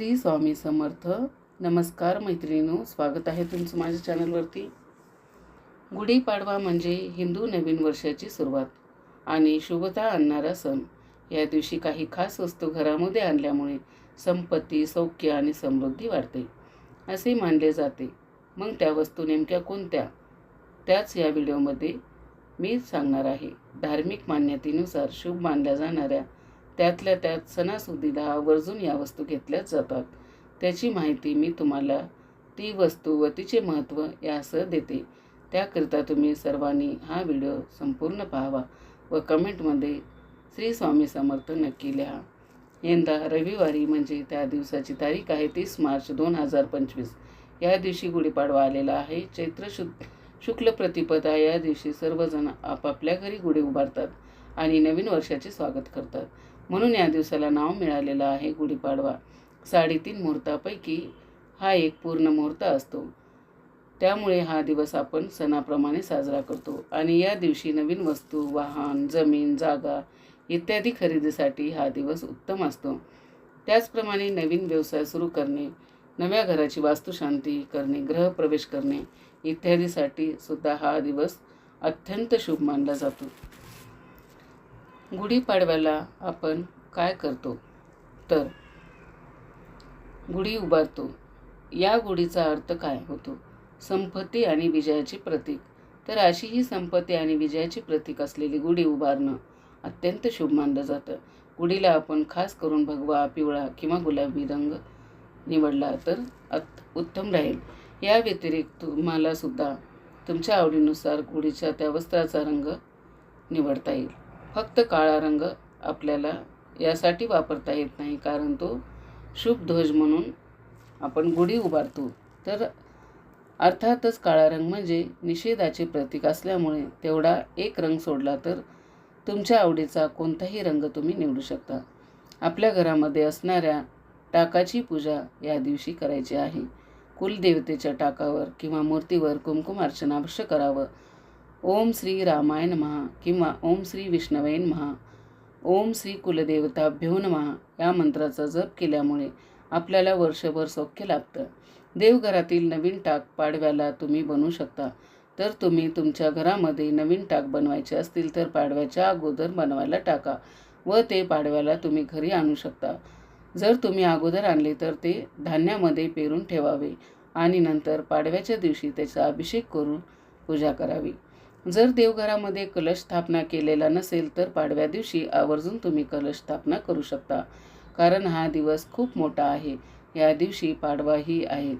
श्री स्वामी समर्थ. नमस्कार मैत्रिणीनो स्वागत आहे तुमचं माझ्या चॅनलवरती. गुढीपाडवा म्हणजे हिंदू नवीन वर्षाची सुरुवात आणि शुभता आणणारा सण. या दिवशी काही खास वस्तू घरामध्ये आणल्यामुळे संपत्ती सौख्य आणि समृद्धी वाढते असे मानले जाते. मग त्या वस्तू नेमक्या कोणत्या? त्याच या व्हिडिओमध्ये मी सांगणार आहे. धार्मिक मान्यतेनुसार शुभ मानल्या जाणाऱ्या त्यातल्या त्यात सणासुदीला आवर्जून या वस्तू घेतल्याच जातात. त्याची माहिती मी तुम्हाला ती वस्तू व तिचे महत्त्व यासह देते. त्याकरिता तुम्ही सर्वांनी हा व्हिडिओ संपूर्ण पाहावा व कमेंटमध्ये श्री स्वामी समर्थ नक्की लिहा. यंदा रविवारी म्हणजे त्या दिवसाची तारीख आहे तीस मार्च दोन हजार पंचवीस. या दिवशी गुढीपाडवा आलेला आहे. चैत्र शु शुक्ल प्रतिपदा या दिवशी सर्वजण आपापल्या घरी गुढी उभारतात आणि नवीन वर्षाचे स्वागत करतात. म्हणून या दिवसाला नाव मिळालेलं आहे गुढीपाडवा. साडेतीन मुहूर्तापैकी हा एक पूर्ण मुहूर्त असतो. त्यामुळे हा दिवस आपण सणाप्रमाणे साजरा करतो. आणि या दिवशी नवीन वस्तू वाहन जमीन जागा इत्यादी खरेदीसाठी हा दिवस उत्तम असतो. त्याचप्रमाणे नवीन व्यवसाय सुरू करणे नव्या घराची वास्तुशांती करणे गृहप्रवेश करणे इत्यादीसाठी सुद्धा हा दिवस अत्यंत शुभ मानला जातो. गुढीपाडव्याला आपण काय करतो? तर गुढी उभारतो. या गुढीचा अर्थ काय होतो? संपत्ती आणि विजयाचे प्रतीक. तर अशी ही संपत्ती आणि विजयाचे प्रतीक असलेली गुढी उभारणं अत्यंत शुभ मानलं जातं. गुढीला आपण खास करून भगवा पिवळा किंवा गुलाबी रंग निवडला तर अत उत्तम राहील. या व्यतिरिक्त तुम्हाला सुद्धा तुमच्या आवडीनुसार गुढीच्या त्या वस्त्राचा रंग निवडता येईल. फक्त काळा रंग आपल्याला यासाठी वापरता येत नाही कारण तो शुभ ध्वज म्हणून आपण गुढी उभारतो. तर अर्थातच काळा रंग म्हणजे निषेधाचे प्रतीक असल्यामुळे तेवढा एक रंग सोडला तर तुमच्या आवडीचा कोणताही रंग तुम्ही निवडू शकता. आपल्या घरामध्ये असणाऱ्या टाकाची पूजा या दिवशी करायची आहे. कुलदेवतेच्या टाकावर किंवा मूर्तीवर कुमकुम अर्चना अवश्य करावं. ओम श्री रामायण महा किंवा ओम श्री विष्णवे महा ओम श्री कुलदेवताभ्यो नमहा या मंत्राचा जप केल्यामुळे आपल्याला वर्षभर सौख्य लाभतं. देवघरातील नवीन टाक पाडव्याला तुम्ही बनवू शकता. तर तुम्ही तुमच्या घरामध्ये नवीन टाक बनवायचे असतील तर पाडव्याच्या अगोदर बनवायला टाका व ते पाडव्याला तुम्ही घरी आणू शकता. जर तुम्ही अगोदर आणले तर ते धान्यामध्ये पेरून ठेवावे आणि नंतर पाडव्याच्या दिवशी त्याचा अभिषेक करून पूजा करावी. जर देवघरामध्ये कलश स्थापना केलेला नसेल तर पाडव्या दिवशी आवर्जून तुम्ही कलश स्थापना करू शकता. कारण हा दिवस खूप मोठा आहे. या दिवशी पाडवाही आहे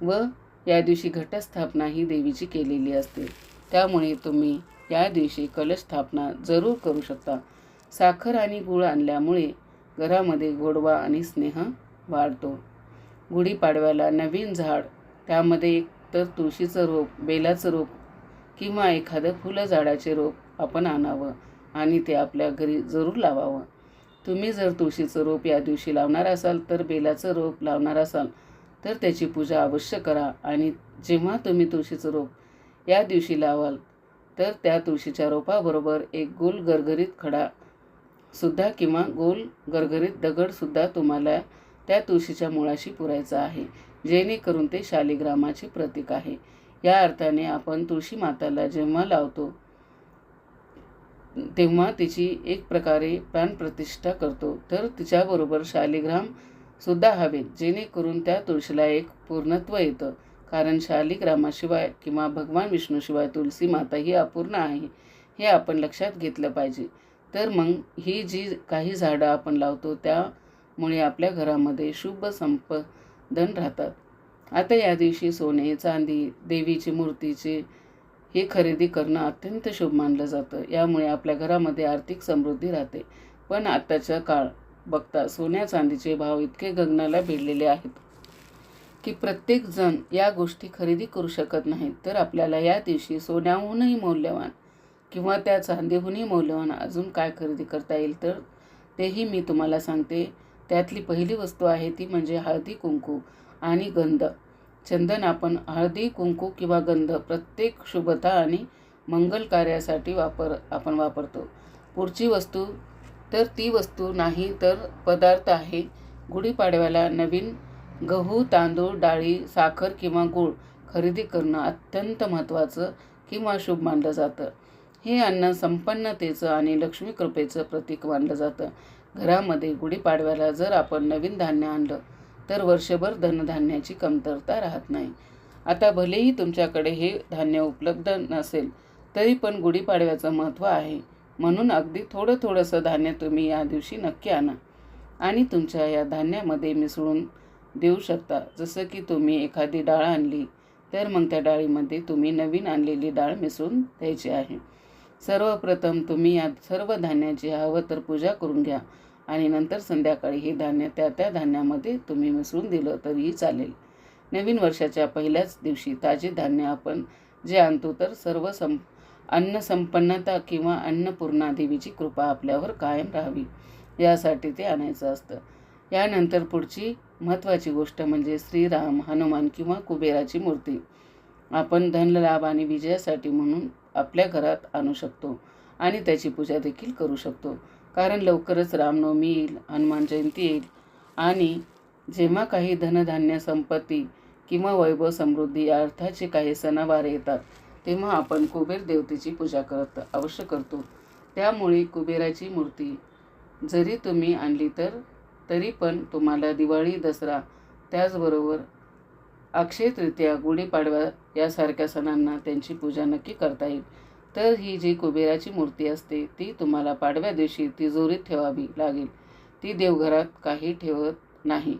व या दिवशी घटस्थापना ही देवीची केलेली असते. त्यामुळे तुम्ही या दिवशी कलश स्थापना जरूर करू शकता. साखर आणि गूळ आणल्यामुळे घरामध्ये गोडवा आणि स्नेह वाढतो. गुढीपाडव्याला नवीन झाड त्यामध्ये एक तर तुळशीचं रोप बेलाचं रोप किंवा एखादं फुलं झाडाचे रोप आपण आणावं आणि ते आपल्या घरी जरूर लावावं. तुम्ही जर तुळशीचं रोप या दिवशी लावणार असाल तर बेलाचं रोप लावणार असाल तर त्याची पूजा अवश्य करा आणि जेव्हा तुम्ही तुळशीचं रोप या दिवशी लावाल तर त्या तुळशीच्या रोपाबरोबर एक गोल गरगरीत खडा सुद्धा किंवा गोल गरगरीत दगडसुद्धा तुम्हाला त्या तुळशीच्या मुळाशी पुरायचा आहे जेणेकरून ते शालिग्रामाचे प्रतीक आहे. या अर्थाने आपण तुळशी माताला जेव्हा लावतो तेव्हा तिची एक प्रकारे प्राणप्रतिष्ठा करतो. तर तिच्याबरोबर शालिग्राम सुद्धा हवेत जेणेकरून त्या तुळशीला एक पूर्णत्व येतं. कारण शालिग्रामाशिवाय किंवा भगवान विष्णूशिवाय तुलसी माता ही अपूर्ण आहे हे आपण लक्षात घेतलं पाहिजे. तर मग ही जी काही झाडं आपण लावतो त्यामुळे आपल्या घरामध्ये शुभ संपदन राहतात. आता या दिवशी सोने चांदी देवीची मूर्तीचे हे खरेदी करणं अत्यंत शुभ मानलं जातं. यामुळे आपल्या घरामध्ये आर्थिक समृद्धी राहते. पण आत्ताचा काळ बघता सोन्या चांदीचे भाव इतके गगनाला भिडलेले आहेत की प्रत्येकजण या गोष्टी खरेदी करू शकत नाहीत. तर आपल्याला या दिवशी सोन्याहूनही मौल्यवान किंवा त्या चांदीहूनही मौल्यवान अजून काय खरेदी करता येईल? तर तेही मी तुम्हाला सांगते. त्यातली पहिली वस्तू आहे ती म्हणजे हळदी कुंकू. आणि गंध. चंदन आपण हळदी कुंकू किंवा गंध प्रत्येक शुभता आणि मंगल कार्यासाठी वापर आपण वापरतो. पुढची वस्तू तर ती वस्तू नाही तर पदार्थ आहे. गुढीपाडव्याला नवीन गहू तांदूळ डाळी साखर किंवा गूळ खरेदी करणं अत्यंत महत्त्वाचं किंवा शुभ मानलं जातं. हे अन्न संपन्नतेचं आणि लक्ष्मी कृपेचं प्रतीक मानलं जातं. घरामध्ये गुढीपाडव्याला जर आपण नवीन धान्य आणलं तर वर्षभर धनधान्याची कमतरता राहत नाही. आता भलेही तुमच्याकडे हे धान्य उपलब्ध नसेल तरी पण गुढीपाडव्याचं महत्त्व आहे. म्हणून अगदी थोडं थोडंसं धान्य तुम्ही या दिवशी नक्की आणा. आणि तुमच्या या धान्यामध्ये मिसळून देऊ शकता. जसं की तुम्ही एखादी डाळ आणली तर मग त्या डाळीमध्ये तुम्ही नवीन आणलेली डाळ मिसळून द्यायची आहे. सर्वप्रथम तुम्ही या सर्व धान्याची हवं तर पूजा करून घ्या. आणि नंतर संध्याकाळी हे धान्य त्या त्या धान्यामध्ये तुम्ही मिसळून दिलं तरीही चालेल. नवीन वर्षाच्या पहिल्याच दिवशी ताजे धान्य आपण जे आणतो तर सर्व सं अन्न संपन्नता किंवा अन्नपूर्णा देवीची कृपा आपल्यावर कायम राहावी. यासाठी ते आणायचं असतं. यानंतर पुढची महत्त्वाची गोष्ट म्हणजे श्रीराम हनुमान किंवा कुबेराची मूर्ती. आपण धनलाभ आणि विजयासाठी म्हणून आपल्या घरात आणू शकतो आणि त्याची पूजा देखील करू शकतो. कारण लवकरच रामनवमी येईल हनुमान जयंती येईल. आणि जेव्हा काही धनधान्य संपत्ती किंवा वैभव समृद्धी या अर्थाचे काही सणावार येतात तेव्हा आपण कुबेर देवतेची पूजा करत अवश्य करतो. त्यामुळे कुबेराची मूर्ती जरी तुम्ही आणली तर तरी पण तुम्हाला दिवाळी दसरा त्याचबरोबर अक्षय तृतीया गुढीपाडवा यासारख्या सणांना त्यांची पूजा नक्की करता येईल. तर ही जी कुबेराची मूर्ती असते ती तुम्हाला पाडव्या दिवशी तिजोरीत ठेवावी लागेल. ती देवघरात काही ठेवत नाही.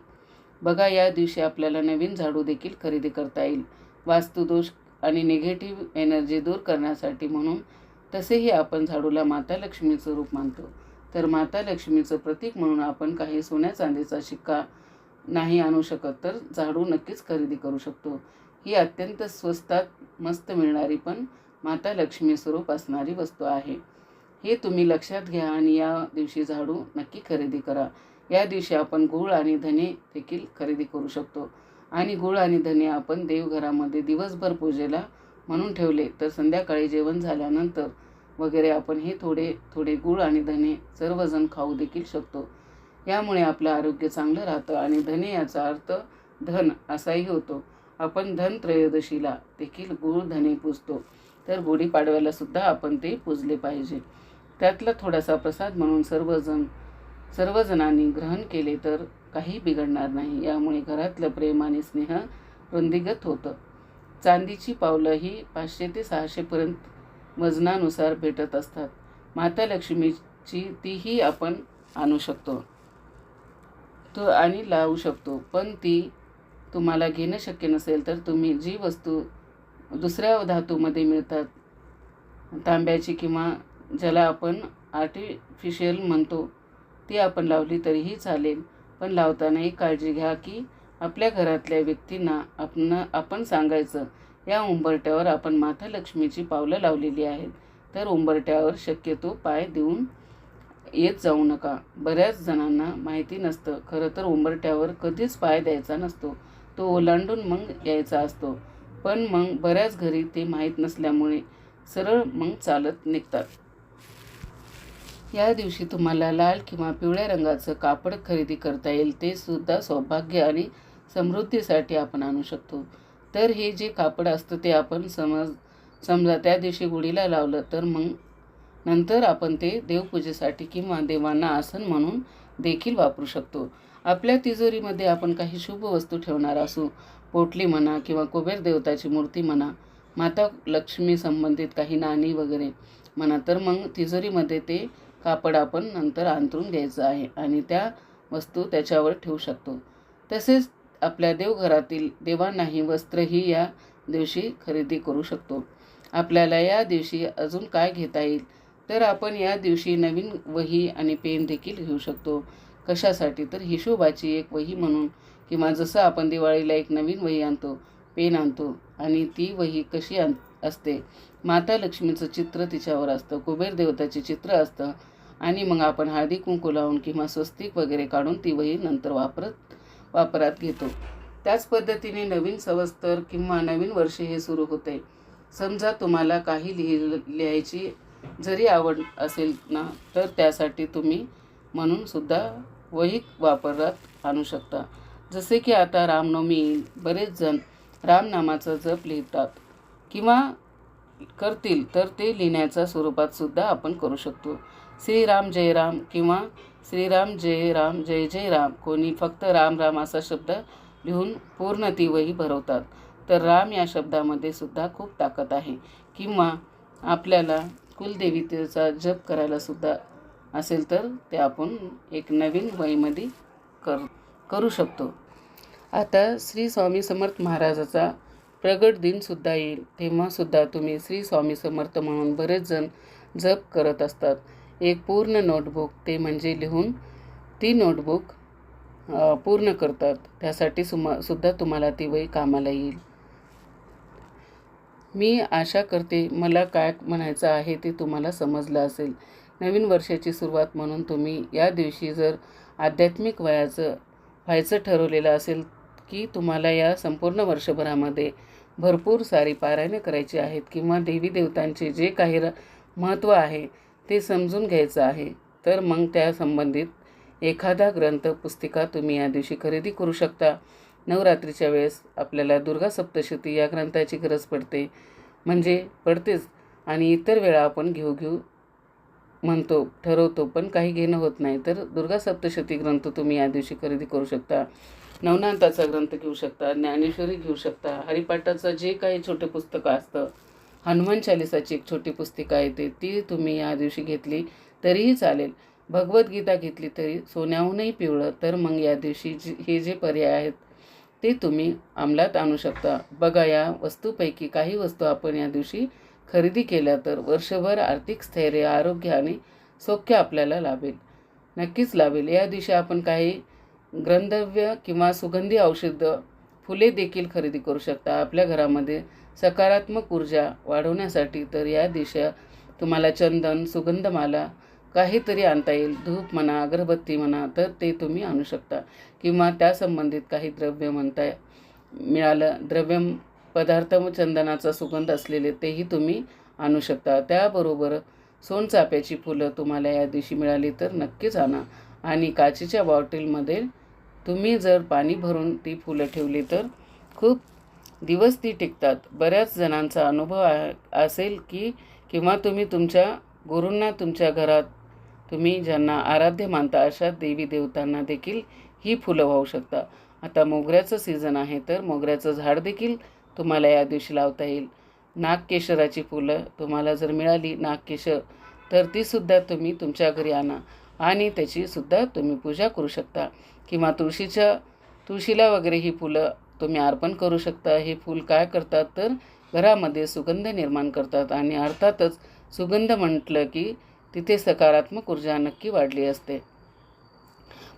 बघा या दिवशी आपल्याला नवीन झाडू देखील खरेदी करता येईल. वास्तुदोष आणि निगेटिव्ह एनर्जी दूर करण्यासाठी म्हणून तसेही आपण झाडूला माता लक्ष्मीचं रूप मानतो. तर माता लक्ष्मीचं प्रतीक म्हणून आपण काही सोन्या चांदीचा शिक्का नाही आणू शकत तर झाडू नक्कीच खरेदी करू शकतो. ही अत्यंत स्वस्तात मस्त मिळणारी पण माता लक्ष्मी स्वरूप असणारी वस्तू आहे. हे तुम्ही लक्षात घ्या आणि या दिवशी झाडू नक्की खरेदी करा. या दिवशी आपण गूळ आणि धने देखील खरेदी करू शकतो. आणि गूळ आणि धने आपण देवघरामध्ये दिवसभर पूजेला म्हणून ठेवले तर संध्याकाळी जेवण झाल्यानंतर वगैरे आपण हे थोडे थोडे गूळ आणि धने सर्वजण खाऊ देखील शकतो. यामुळे आपलं आरोग्य चांगलं राहतं आणि धने याचा अर्थ धन असाही होतो. आपण धन त्रयोदशीला देखील गूळ धने पुजतो. तर गुढीपाडव्याला सुद्धा आपण ते पूजले पाहिजे. त्यातला थोडासा प्रसाद म्हणून सर्वजण सर्वजणांनी ग्रहण केले तर काही बिघडणार नाही. यामुळे घरातलं प्रेम आणि स्नेह वृंदिगत होतं. चांदीची पावलं ही पाचशे ते सहाशेपर्यंत वजनानुसार भेटत असतात. माता लक्ष्मीची तीही आपण आणू शकतो. तो आणि लावू शकतो. पण ती तुम्हाला घेणं शक्य नसेल तर तुम्ही जी वस्तू दुसऱ्या धातूमध्ये मिळतात. तांब्याची किंवा ज्याला आपण आर्टिफिशियल म्हणतो ती आपण लावली तरीही चालेल. पण लावताना एक काळजी घ्या की आपल्या घरातल्या व्यक्तींना आपण आपण सांगायचं या उंबरट्यावर आपण माता लक्ष्मीची पावलं लावलेली आहेत. तर उंबरट्यावर शक्यतो पाय देऊन येत जाऊ नका. बऱ्याच जणांना माहिती नसतं. खरं तर उंबरट्यावर कधीच पाय द्यायचा नसतो. तो ओलांडून मग यायचा असतो. पण मग बऱ्याच घरी ते माहीत नसल्यामुळे सरळ मग चालत निघतात. या दिवशी तुम्हाला लाल किंवा पिवळ्या रंगाचं कापड खरेदी करता येईल ते सुद्धा सौभाग्य आणि समृद्धीसाठी आपण आणू शकतो. तर हे जे कापड असतं ते आपण समज समजा त्या दिवशी गुढीला लावलं तर मग नंतर आपण ते देवपूजेसाठी किंवा देवांना आसन म्हणून देखील वापरू शकतो. आपल्या तिजोरीमध्ये आपण काही शुभ वस्तू ठेवणार असू पोटली म्हणा किंवा कुबेर देवताची मूर्ती म्हणा माता लक्ष्मी संबंधित काही नाणी वगैरे म्हणा तर मग तिजोरीमध्ये ते कापड आपण नंतर अंतरून घ्यायचं आहे आणि त्या वस्तू त्याच्यावर ठेवू शकतो. तसेच आपल्या देवघरातील देवांनाही वस्त्रही या दिवशी खरेदी करू शकतो. आपल्याला या दिवशी अजून काय घेता येईल? तर आपण या दिवशी नवीन वही आणि पेन देखील घेऊ शकतो. कशासाठी? तर हिशोबाची एक वही म्हणून किंवा जसं आपण दिवाळीला एक नवीन वही आणतो पेन आणतो आणि ती वही कशी आण असते? माता लक्ष्मीचं चित्र तिच्यावर असतं कुबेर देवताचे चित्र असतं आणि मग आपण हळदी कुंकू लावून किंवा स्वस्तिक वगैरे काढून ती वही नंतर वापरत वापरात घेतो. त्याच पद्धतीने नवीन सवस्तर किंवा नवीन वर्ष हे सुरू होते. समजा तुम्हाला काही लिहि लिहायची जरी आवड असेल ना तर त्यासाठी तुम्ही म्हणून सुद्धा वही वापरात आणू शकता. जसे की आता रामनवमी येईल बरेच जण रामनामाचा जप लिहितात किंवा करतील तर ते लिहिण्याच्या स्वरूपात सुद्धा आपण करू शकतो. श्रीराम जय राम किंवा श्रीराम जय राम जय जय राम कोणी फक्त राम राम असा शब्द लिहून पूर्ण ती वही भरवतात तर राम या शब्दामध्ये सुद्धा खूप ताकद आहे. किंवा आपल्याला कुलदेवीतेचा जप करायला सुद्धा असेल तर ते आपण एक नवीन वहीमध्ये कर करू शकतो. आता श्री स्वामी समर्थ महाराजाचा प्रगट दिनसुद्धा येईल. तेव्हासुद्धा तुम्ही श्री स्वामी समर्थ म्हणून बरेच जण जप करत असतात. एक पूर्ण नोटबुक ते म्हणजे लिहून ती नोटबुक पूर्ण करतात. त्यासाठी सुमा सुद्धा तुम्हाला ती वही कामाला येईल. मी आशा करते मला काय म्हणायचं आहे ते तुम्हाला समजलं असेल. नवीन वर्षाची सुरुवात म्हणून तुम्ही या दिवशी जर आध्यात्मिक वयाचं व्हायचं ठरवलेलं असेल की तुम्हाला या संपूर्ण वर्षभरामध्ये भरपूर सारी पारायणे करायची आहेत किंवा देवी देवतांचे जे काही र महत्त्व आहे ते समजून घ्यायचं आहे तर मग त्या संबंधित एखादा ग्रंथ पुस्तिका तुम्ही या दिवशी खरेदी करू शकता. नवरात्रीच्या वेळेस आपल्याला दुर्गा सप्तशती या ग्रंथाची गरज पडते. म्हणजे पडतेच आणि इतर वेळा आपण घेऊ घेऊ म्हणतो ठरवतो पण काही घेणं होत नाही. तर दुर्गा सप्तशती ग्रंथ तुम्ही या दिवशी खरेदी करू शकता. नवनाथाचा ग्रंथ घेऊ शकता ज्ञानेश्वरी घेऊ शकता हरिपाठाचं जे काही छोटे पुस्तकं असतं हनुमान चालिसाची एक छोटी पुस्तिका येते ती तुम्ही या दिवशी घेतली तरीही चालेल. भगवद्गीता घेतली तरी सोन्याहूनही पिवळं तर मग या दिवशी जी हे जे पर्याय आहेत ते तुम्ही अंमलात आणू शकता. बघा या वस्तूपैकी काही वस्तू आपण या दिवशी खरेदी केल्या तर वर्षभर आर्थिक स्थैर्य आरोग्य आणि सौख्य आपल्याला लाभेल. नक्कीच लाभेल. या दिवशी आपण काही ग्रंथव्य किंवा सुगंधी औषधं फुले देखील खरेदी करू शकता. आपल्या घरामध्ये सकारात्मक ऊर्जा वाढवण्यासाठी तर या दिशा तुम्हाला चंदन सुगंधमाला काहीतरी आणता येईल. धूप म्हणा अगरबत्ती म्हणा तर ते तुम्ही आणू शकता. किंवा त्या संबंधित काही द्रव्य म्हणता मिळालं द्रव्य पदार्थ व चंदनाचा सुगंध असलेले तेही तुम्ही आणू शकता. त्याबरोबर सोनचाफ्याची फुलं तुम्हाला या दिवशी मिळाली तर नक्कीच आणा. आणि काचेच्या बॉटलमध्ये तुम्ही जर पाणी भरून ती फुलं ठेवली तर खूप दिवस ती टिकतात. बऱ्याच जणांचा अनुभव आ असेल की किंवा तुम्ही तुमच्या गुरूंना तुमच्या घरात तुम्ही ज्यांना आराध्य मानता अशा देवी देवतांना देखील ही फुलं वाहू शकता. आता मोगऱ्याचं सीझन आहे तर मोगऱ्याचं झाड देखील तुम्हाला या दिवशी लावता येईल. नागकेशराची फुलं तुम्हाला जर मिळाली नागकेशर तर तीसुद्धा तुम्ही तुमच्या घरी आणा. आणि त्याचीसुद्धा तुम्ही पूजा करू शकता. किंवा तुळशीच्या तुळशीला वगैरे ही फुलं तुम्ही अर्पण करू शकता. हे फूल काय करतात तर घरामध्ये सुगंध निर्माण करतात. आणि अर्थातच सुगंध म्हटलं की तिथे सकारात्मक ऊर्जा नक्की वाढली असते.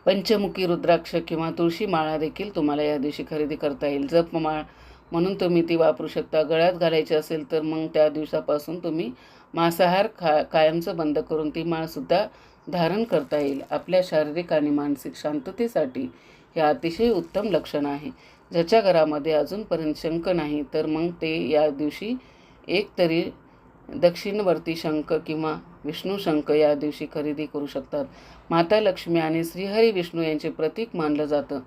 पंचमुखी रुद्राक्ष किंवा तुळशी माळा देखील तुम्हाला या दिवशी खरेदी करता येईल. जपमाळ म्हणून तुम्ही ती वापरू शकता. गळ्यात घालायची असेल तर मग त्या दिवसापासून तुम्ही मांसाहार खा कायमचं बंद करून ती माळसुद्धा धारण करता येईल. आपल्या शारीरिक आणि मानसिक शांततेसाठी हे अतिशय उत्तम लक्षण आहे. ज्याच्या घरामध्ये अजूनपर्यंत शंख नाही तर मग ते या दिवशी एक तरी दक्षिणवर्ती शंख किंवा विष्णू शंख या दिवशी खरेदी करू शकतात. माता लक्ष्मी आणि श्रीहरी विष्णू यांचे प्रतीक मानलं जातं.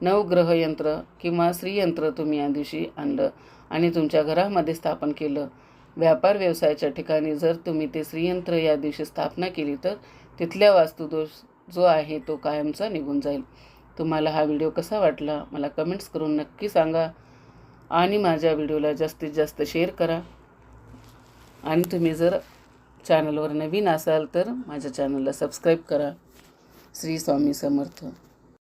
नवग्रह यंत्र किंवा श्रीयंत्र तुम्ही या दिवशी आणलं आणि तुमच्या घरामध्ये स्थापन केलं. व्यापार व्यवसायाच्या ठिकाणी जर तुम्ही ते श्रीयंत्र या दिवशी स्थापना केली तर तिथल्या वास्तुदोष जो आहे तो कायमचा निघून जाईल. तुम्हाला हा व्हिडिओ कसा वाटला? मला कमेंट्स करून नक्की सांगा आणि माझ्या व्हिडिओला जास्तीत जास्त शेअर करा. आणि तुम्ही जर चॅनलवर नवीन असाल तर माझ्या चॅनलला सबस्क्राईब करा. श्री स्वामी समर्थ.